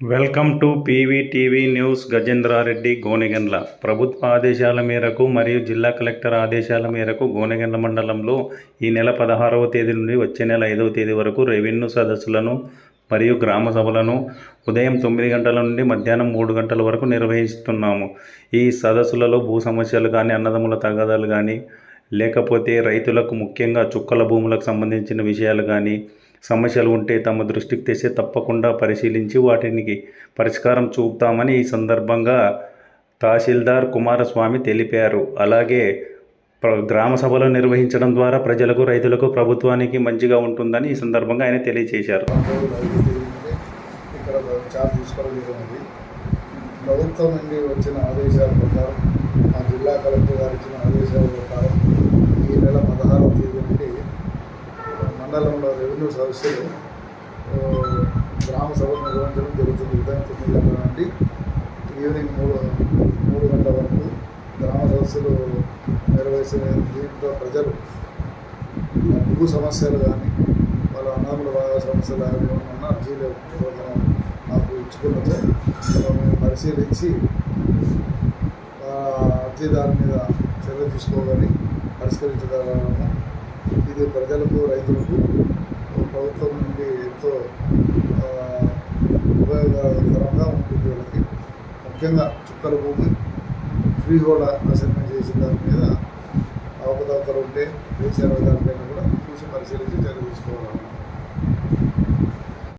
Welcome to PVTV news Gajendra Reddy Gonegandla. ప్రభుత్వ ఆదేశాల మేరకు మరియు జిల్లా కలెక్టర్ ఆదేశాల మేరకు గోనెగండ్ల మండలంలో ఈ నెల పదహారవ తేదీ నుండి వచ్చే నెల ఐదవ తేదీ వరకు రెవెన్యూ సదస్సులను మరియు గ్రామ సభలను ఉదయం తొమ్మిది గంటల నుండి మధ్యాహ్నం మూడు గంటల వరకు నిర్వహిస్తున్నాము. ఈ సదస్సులలో భూ సమస్యలు కానీ అన్నదమ్ముల తగాదాలు కానీ లేకపోతే రైతులకు ముఖ్యంగా చుక్కల భూములకు సంబంధించిన విషయాలు కానీ సమస్యలు ఉంటే తమ దృష్టికి తెస్తే తప్పకుండా పరిశీలించి వాటికి పరిష్కారం చూపుతామని ఈ సందర్భంగా తహసీల్దార్ కుమారస్వామి తెలిపారు. అలాగే గ్రామ సభలు నిర్వహించడం ద్వారా ప్రజలకు రైతులకు ప్రభుత్వానికి మంచిగా ఉంటుందని ఈ సందర్భంగా ఆయన తెలియజేశారు. ప్రభుత్వం నుండి వచ్చిన ఆదేశాల ప్రకారం మా జిల్లా కలెక్టర్ గారు ఇచ్చిన ఆదేశాల ప్రకారం ఈ నెల పదహారవ తేదీ నుండి మండలంలో రెవెన్యూ సదస్సులు గ్రామ సభ నిర్వహించడం జరుగుతుంది. ఉదయం తొమ్మిది గంటల నుండి ఈవినింగ్ మూడు మూడు గంటల వరకు గ్రామ సదస్సులు నిర్వహించిన దీంట్లో ప్రజలు భూ సమస్యలు కానీ వాళ్ళ అన్నదమ్ముల బాగా సమస్యలు అవి ఏమన్నా అర్జీలు ఎవరైనా నాకు ఇచ్చుకున్నచో మేము పరిశీలించి ఆ అర్జీదారు మీద చర్య తీసుకోవాలని పరిష్కరించగలము? ఇది ప్రజలకు రైతులకు ముఖ్యంగా చుక్కల భూమి ఫ్రీ హోల్డ్ అసైన్మెంట్ చేసిన దాని మీద అవకతవకలు ఉంటే వేసే దానిపైన కూడా చూసి పరిశీలించి చర్య తీసుకోవాలి